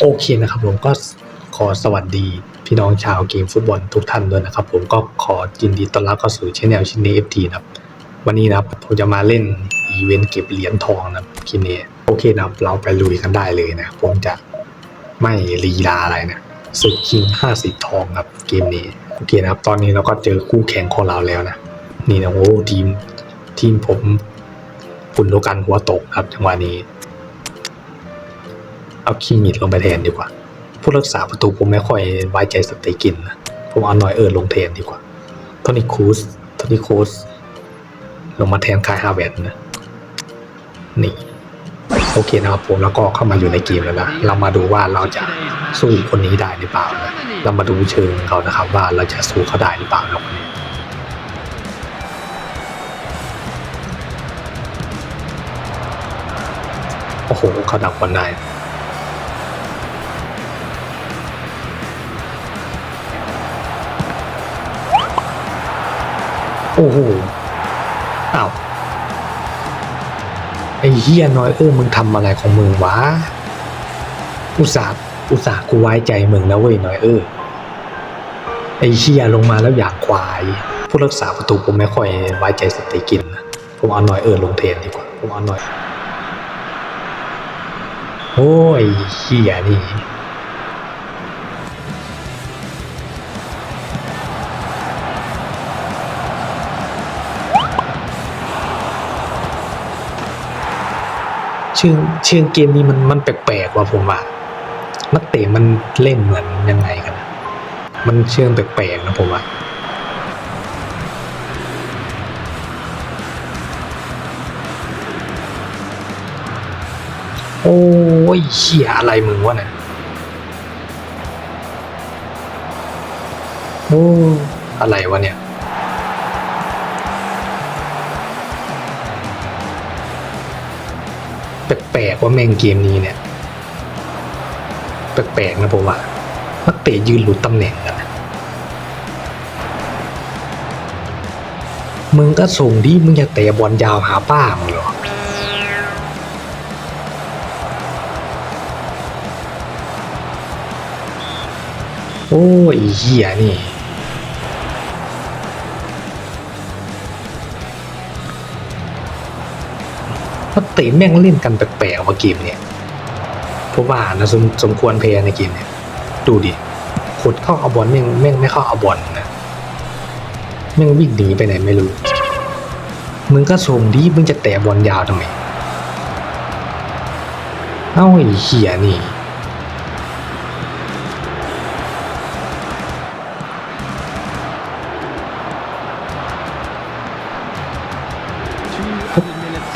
โอเคนะครับผมก็ขอสวัสดีพี่น้องชาวเกมฟุตบอลทุกท่านด้วยนะครับ ผมก็ขอยินดีต้อนรับเข้าสู่ช anel ชินเนเอฟทีนะครับ วันนี้นะครับผมจะมาเล่นอีเวนต์เก็บเหรียญทองนะครับคินเนโอเคนะครับเราไปลุยกันได้เลยนะผมจะไม่ลีลาอะไรนะศึกชิงห้าสิบทองครับเกมนี้โอเคนะครับ ตอนนี้เราก็เจอคู่แข่งของเราแล้วนะ นี่นะโอ้ทีมทีมผมคุณโลกันหัวตกครับจังหวะนี้ เอาคีมิดลงไปแทนดีกว่า ผู้รักษาประตูผมไม่ค่อยไว้ใจสเตกินนะผมเอาหน่อยเอิร์ลงแทนดีกว่าโทนี่คูสโทนี่คูสลงมาแทนคายฮาเวนนะนี่โอเคนะครับผมแล้วก็เข้ามาอยู่ในเกมแล้วนะเรามาดูว่าเราจะสู้คนนี้ได้หรือเปล่านะเรามาดูเชิงเขานะครับว่าเราจะสู้เขาได้หรือเปล่านะคนนี้โอ้โหเขาดับบอลได้ โอ้โหอ้าวไอ้เฮียน้อยเออมึงทำอะไรของมึงวะ อุตส่าห์อุตส่าห์กูไว้ใจมึงนะเว้ยน้อยเออไอ้เฮียลงมาแล้วอยากควาย ผู้รักษาประตูผมไม่ค่อยไว้ใจสเตกินนะผมเอาน้อยเออลงเทนดีกว่าผมเอาหน้อย โอ้ยเฮียนี่ ชื่อชื่อเกมนี้มันมันแปลกๆว่ะผมว่า นักเตะมันเล่นเหมือนยังไงกัน มันเชื่องแปลกๆนะผมว่าโอ้ยเหี้ยอะไรมึงวะเนี่ยโอ้อะไรวะเนี่ย ปลกๆว่าแม่งเกมนี้เนี่ย แปลกๆนะผมว่านักเตะยืนหลุดตำแหน่งกันนะมึงก็ส่งดิมึงอยากเตะบอลยาวหาป้ามึงเหรอโอ้ยเหี้ยนี่ ราะเตะแม่งเล่นกันแปลกๆว่าเกมเนี่ยผมว่านะสมสมควรเพลย์ในเกมเนี่ย ดูดิขุดเข้าเอาบอลแม่งแม่งไม่เข้าเอาบอลนะแม่งวิ่งหนีไปไหนไม่รู้ มึงก็ส่งดิมึงจะแตะบอลยาวทำไม เอ้าไอ้เหี้ยนี่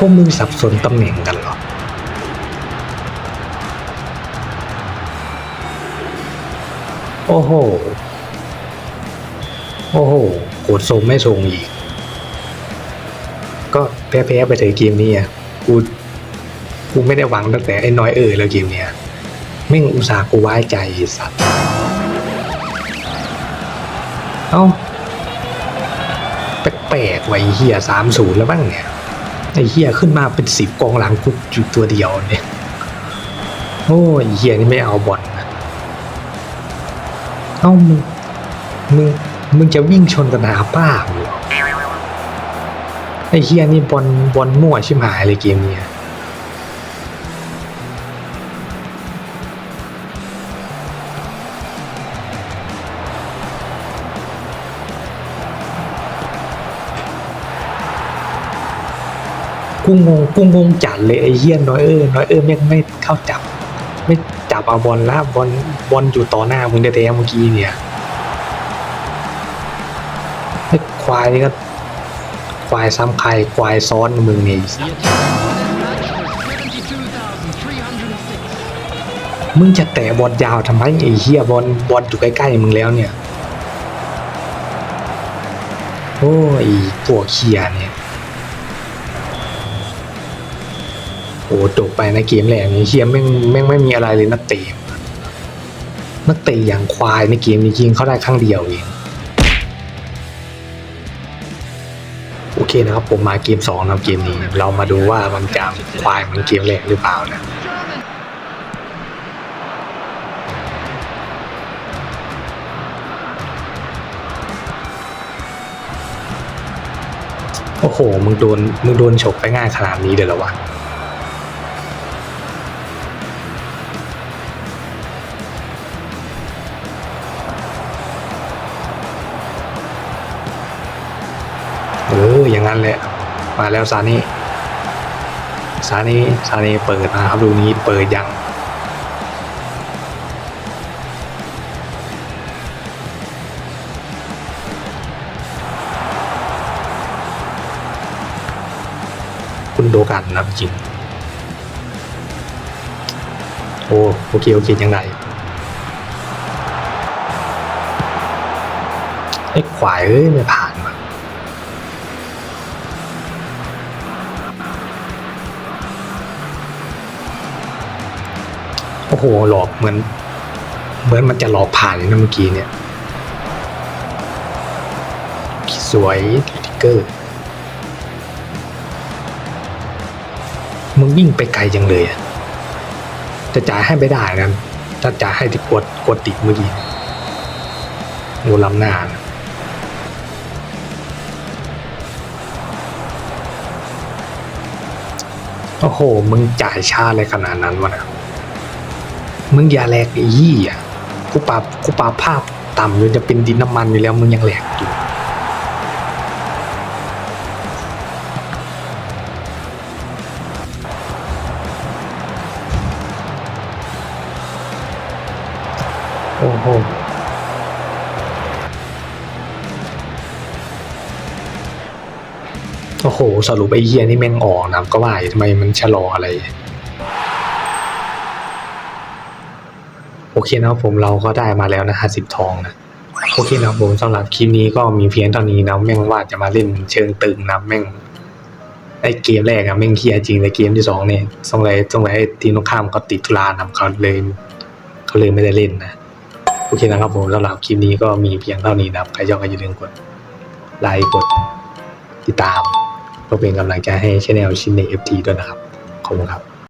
พวกมึงสับสนตำแหน่งกันเหรอ โอ้โห โอ้โหโกดทรงไม่ทรงอีก ก็แพ้ๆไปเถอะเกมนี้อะ กูกูไม่ได้หวังตั้งแต่ไอ้น้อยเออแล้วเกมเนี้ยม่งอุตส่าห์กูไว้ใจสัตว์ เอ้าแปลกๆไว้เฮียสามศูนย์แล้วบ้างเนี่ย ไอ้เฮียขึ้นมาเป็นสิบกองหลังกูอยู่ตัวเดียวเนี่ย โอ้ยเฮียนี่ไม่เอาบอลนะเอ้ามึงมึงมึงจะวิ่งชนกันาป้ามึงเหรอไอ้เฮียนี่บอลบอลมั่วชิบหายเลยเกมเนี้ย กูงงกูงงจัดเลยไอ้เฮียน้อยเออน้อยเออแม่ไม่เข้าจับ ไม่จับเอาบอลแล้วบอลบอลอยู่ต่อหน้ามึงแท้ๆเมื่อกี้เนี่ยไอ้ควายนี่ก็ควายซ้ำใครควายซ้อนมึงเนี่ยมึงจะแตะบอลยาวทำไมไอ้เฮียบอลบอลอยู่ใกล้ๆมึงแล้วเนี่ย โอ้ยพวกเคียเนี่ย โอ้จบไปในเกมแรกนี่เชียแม่งแม่งไม่มีอะไรเลยนักเตะนักเตะอย่างควายในเกมนี้ยิงเขาได้ครั้งเดียวเองโอเคนะครับผมมาเกม2นะครัเกมนี้ เรามาดูว่ามันจะควายมันเกมแรกหรือเปล่านะโอ้โห มึงโดน มึงโดนฉกไปง่ายขนาดนี้เดี๋ยวละวะ เอออย่างนั้นแหละมาแล้วซานี่ซานี่ซานี่เปิดนะครับดูนี้เปิดยังคุณโดกันนะจริงโอ้โอเคโอเคยังไงไอ้ขวายเอ้ยไม่ผ่านว่ะ โอ้โหหลอกเหมือน เหมือนมันจะหลอกผ่านเลยนะเมื่อกี้เนี่ย สวยทิกเกอร์มึงวิ่งไปไกลจังเลยอะจะจ่ายให้ไม่ได้นะถ้าจ่ายให้ที่กดกดติดเมื่อกี้โงูลำหน้านะโอ้โห มึงจ่ายชาอะไรขนาดนั้นวะนะ มึงอย่าแหลกไอ้ยี่อะกูปรับกูปรับภาพต่ำจนจะเป็นดินน้ำมันอยู่แล้วมึงยังแหลกอยู่โอ้โหโอ้โห สรุปไอ้เฮียนี่แม่งออกนะก็ว่าทำไมมันชะลออะไร โอเคนะครับผมเราก็ได้มาแล้วนะห้าสิบทองนะโอเคนะครับผมสำหรับคลิปนี้ก็มีเพียงเท่านี้นะแม่งว่าจะมาเล่นเชิงตึงนะแม่งไอเกมแรกอะแม่งเฮียจริงแต่เกมที่สองเนี่ยสงไรสงไรทีมตรงข้ามก็ติดธุระนำเขาเลยเขาเลยไม่ได้เล่นนะโอเคนะครับผมสำหรับคลิปนี้ก็มีเพียงเท่านี้นะครับใครชอบก็อย่าลืมกดไลค์กดติดตามเพื่อเป็นกำลังใจให้ช anel ชินใน FT ด้วยนะครับขอบคุณครับ